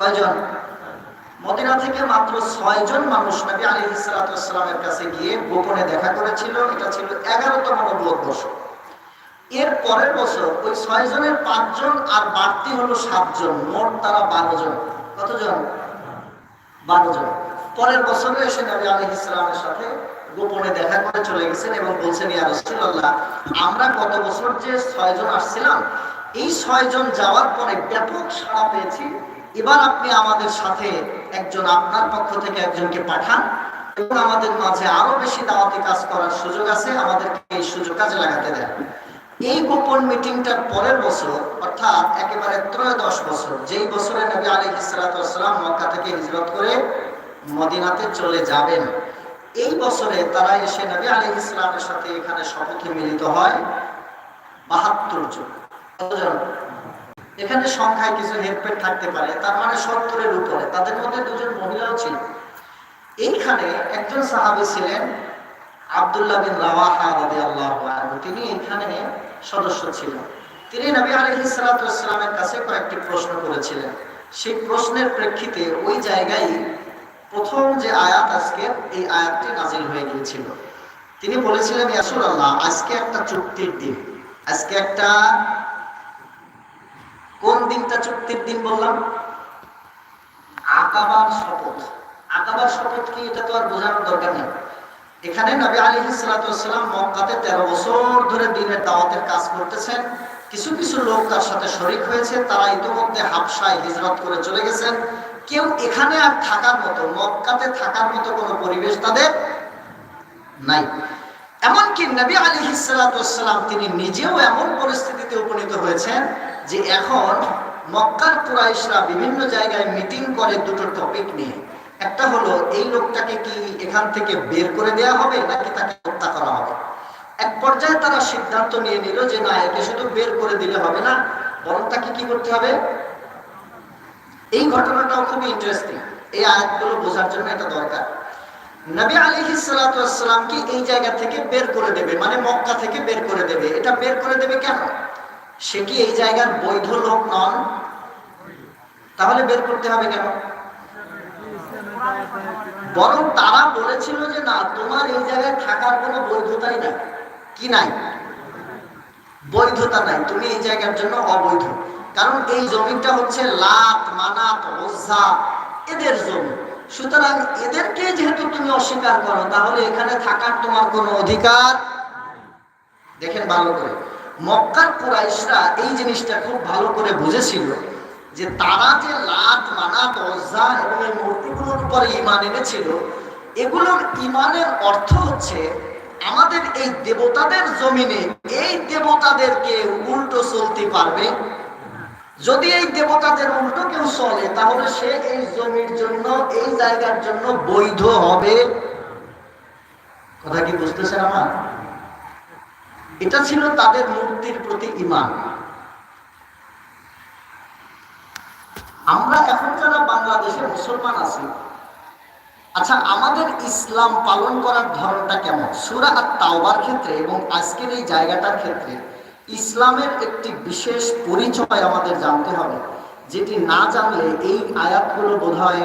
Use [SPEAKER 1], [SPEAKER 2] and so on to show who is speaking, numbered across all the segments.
[SPEAKER 1] কয়জন মদিনা থেকে মাত্র ছয়জন মানুষ নবী আলী ইসলাতামের কাছে গিয়ে গোপনে দেখা করেছিল। এটা ছিল এগারোতম নবুয় বছর। এর পরের বছর ওই ছয় জনের পাঁচজন আর বাড়তি হলো সাতজন। মোট তারা বারো জন কতজন? বারো জন পরের বছরে এসে নবী আলী ইসলামের সাথে গোপনে দেখা করে চলে গেছেন এবং বলছেন, ইয়া আমরা গত বছর যে ছয়জন আসছিলাম এই ছয়জন যাওয়ার পরে ব্যাপক সাড়া পেয়েছি। এবার আপনি আমাদের সাথে একজন আপনার পক্ষ থেকে একজনকে পাঠান এবং আমাদের মাঝে আরও বেশি দাওয়াতি কাজ করার সুযোগ আছে, আমাদেরকে এই সুযোগ কাজে লাগাতে দেন। এই গোপন মিটিংটার পরের বছর, অর্থাৎ একেবারে ত্রয়োদশ বছর, যেই বছরে নবী আলী ইসলাতাম মক্কা থেকে হিজরত করে মদিনাতে চলে যাবেন, এই বছরে তারা এসে নবী আলী ইসলামের সাথে এখানে শপথে মিলিত হয় বাহাত্তর জন। এখানে সংখ্যায় কিছু হেরফের থাকতে পারে, তার মানে সত্তরের উপরে। তাদের মধ্যে দুজন মহিলাও ছিল। এইখানে একজন সাহাবি ছিলেন আবদুল্লাহ বিন রাওয়াহা আনহু। তিনি এখানে সদস্য ছিলেন তিনি নবী সালাতু কাছে কয়েকটি প্রশ্ন করেছিলেন। সেই প্রশ্নের প্রেক্ষিতে ওই জায়গায় প্রথম যে আয়াত আজকে, এই আয়াতটি নাজিল হয়ে গিয়েছিল। তিনি বলেছিলেন ইয়াসুল্লাহ আজকে একটা চুক্তির দিন। আজকে একটা কোন দিনটা চুক্তির দিন বললাম? আকাবার শপথ। আকাবার শপথ কি এটা তো আর বোঝানোর দরকার নেই। এখানে নবী আলী ইসলাতাম মক্কাতে তেরো বছর ধরে দিনের দাওয়াতের কাজ করতেছেন। কিছু কিছু লোক তার সাথে শরিক হয়েছে, তারা ইতিমধ্যে হাফসায় হিজরত করে চলে গেছেন। কেউ এখানে আর থাকার মতো, মক্কাতে থাকার মতো কোনো পরিবেশ তাদের নাই। এমনকি নবী আলী ইসালাতাম তিনি নিজেও এমন পরিস্থিতিতে উপনীত হয়েছেন যে এখন মক্কার কুরাইশরা বিভিন্ন জায়গায় মিটিং করে দুটো টপিক নিয়ে। একটা হলো, এই লোকটাকে কি এখান থেকে বের করে দেয়া হবে নাকি তাকে হত্যা করা হবে? এক পর্যায়ে তারা সিদ্ধান্ত নিয়ে নিল যে না, একে শুধু বের করে দিলে হবে না, বরং তাকে কি করতে হবে? এই ঘটনাটাও খুবই ইন্টারেস্টিং এই আয়াতগুলো বোঝার জন্য এটা দরকার। নবী আলী সালাতামকে এই জায়গা থেকে বের করে দেবে মানে মক্কা থেকে বের করে দেবে। এটা বের করে দেবে কেন? সে কি এই জায়গার বৈধ লোক নন? তাহলে বের করতে হবে কেন? বরং তারা বলেছিল যে না, তোমার এই জায়গায় থাকার কোনো বৈধতাই নাই। কি নাই? বৈধতা নাই। তুমি এই জায়গার জন্য অবৈধ। কারণ এই জমিটা হচ্ছে লাত, মানাত ওঝা এদের জমি। সুতরাং এদেরকে যেহেতু তুমি অস্বীকার করো, তাহলে এখানে থাকার তোমার কোনো অধিকার দেখেন ভালো করে। মক্কার কুরাইশরা এই জিনিসটা খুব ভালো করে বুঝেছিল যে তারা যে লাত মানাত অজা এবং এই মূর্তিগুলোর উপরে ইমান এনেছিল, এগুলোর ইমানের অর্থ হচ্ছে আমাদের এই দেবতাদের জমিনে এই দেবতাদেরকে উল্টো চলতে পারবে। যদি এই দেবতাদের উল্টো কেউ চলে, তাহলে সে এই জমির জন্য, এই জায়গার জন্য বৈধ হবে। কথা কি বুঝতেছেন আমার? এটা ছিল তাদের মূর্তির প্রতি ইমান আমরা এখন যারা বাংলাদেশে মুসলমান আছি আচ্ছা আমাদের ইসলাম পালন করার ধরনটা কেমন? সুরা আর তাওবার ক্ষেত্রে এবং আজকের এই জায়গাটার ক্ষেত্রে ইসলামের একটি বিশেষ পরিচয় আমাদের জানতে হবে, যেটি না জানলে এই আয়াতগুলো বোধ হয়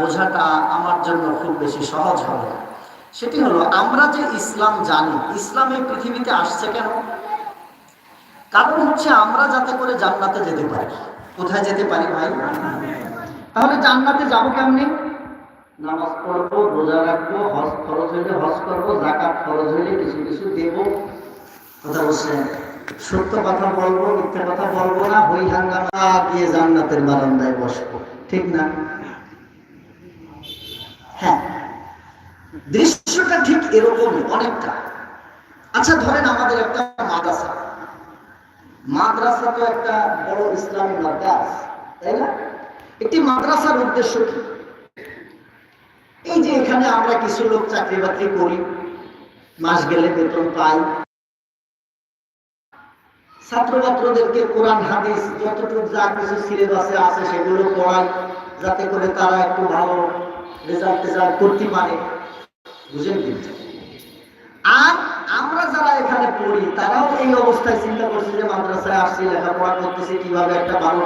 [SPEAKER 1] বোঝাটা আমার জন্য খুব বেশি সহজ হবে সেটি হলো আমরা যে ইসলাম জানি ইসলাম এই পৃথিবীতে আসছে কেন? কারণ হচ্ছে আমরা যাতে করে জান্নাতে যেতে পারি। কোথায় যেতে পারি ভাই? তাহলে জান্নাতে যাব কেমনি? নামাজ পড়ব রোজা রাখব হজ খরচ হইলে হজ করব জাকাত খরচ হইলে কিছু কিছু দেবো। কথা বলছেন? সত্য কথা বলব মিথ্যা কথা বলব না হই হাঙ্গামা দিয়ে জান্নাতের বারান্দায় বসবো। ঠিক না? হ্যাঁ। দৃশ্যটা ঠিক এরকমই, অনেকটা। আচ্ছা ধরেন আমাদের একটা মাদ্রাসা। মাদ্রাসা তো একটা বড় ইসলামী মাদ্রাস, তাই না? একটি মাদ্রাসার উদ্দেশ্য কি? এই যে এখানে আমরা কিছু লোক চাকরি বাকরি করি, মাস গেলে বেতন পাই। ছাত্র ছাত্রদেরকে কোরআন, হাদিস, যতটুকু যা কিছু সিলেবাসে আছে সেগুলো পড়াই, যাতে করে তারা একটু ভালো রেজাল্ট টেজাল্ট করতে পারে। বুঝেন কিন্তু আর আমরা যারা এখানে পড়ি, তারাও এই অবস্থায় চিন্তা করছে যে মাদ্রাসায় আসছি, লেখাপড়া করতেছি, কীভাবে একটা ভালো